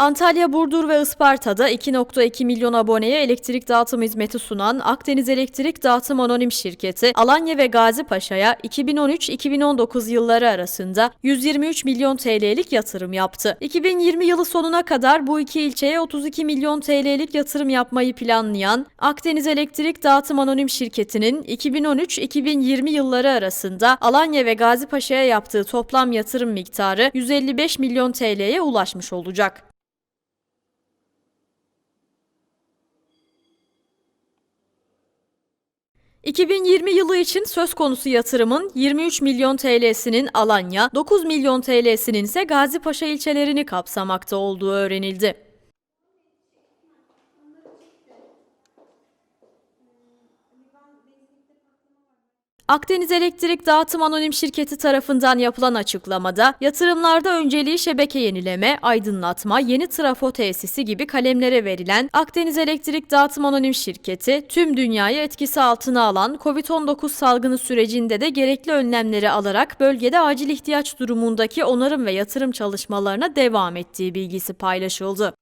Antalya, Burdur ve Isparta'da 2.2 milyon aboneye elektrik dağıtım hizmeti sunan Akdeniz Elektrik Dağıtım Anonim Şirketi, Alanya ve Gazipaşa'ya 2013-2019 yılları arasında 123 milyon TL'lik yatırım yaptı. 2020 yılı sonuna kadar bu iki ilçeye 32 milyon TL'lik yatırım yapmayı planlayan Akdeniz Elektrik Dağıtım Anonim Şirketi'nin 2013-2020 yılları arasında Alanya ve Gazipaşa'ya yaptığı toplam yatırım miktarı 155 milyon TL'ye ulaşmış olacak. ...2020 yılı için söz konusu yatırımın 23 milyon TL'sinin Alanya, 9 milyon TL'sinin ise Gazipaşa ilçelerini kapsamakta olduğu öğrenildi. Akdeniz Elektrik Dağıtım Anonim Şirketi tarafından yapılan açıklamada yatırımlarda önceliği şebeke yenileme, aydınlatma, yeni trafo tesisi gibi kalemlere verilen Akdeniz Elektrik Dağıtım Anonim Şirketi tüm dünyayı etkisi altına alan COVID-19 salgını sürecinde de gerekli önlemleri alarak bölgede acil ihtiyaç durumundaki onarım ve yatırım çalışmalarına devam ettiği bilgisi paylaşıldı.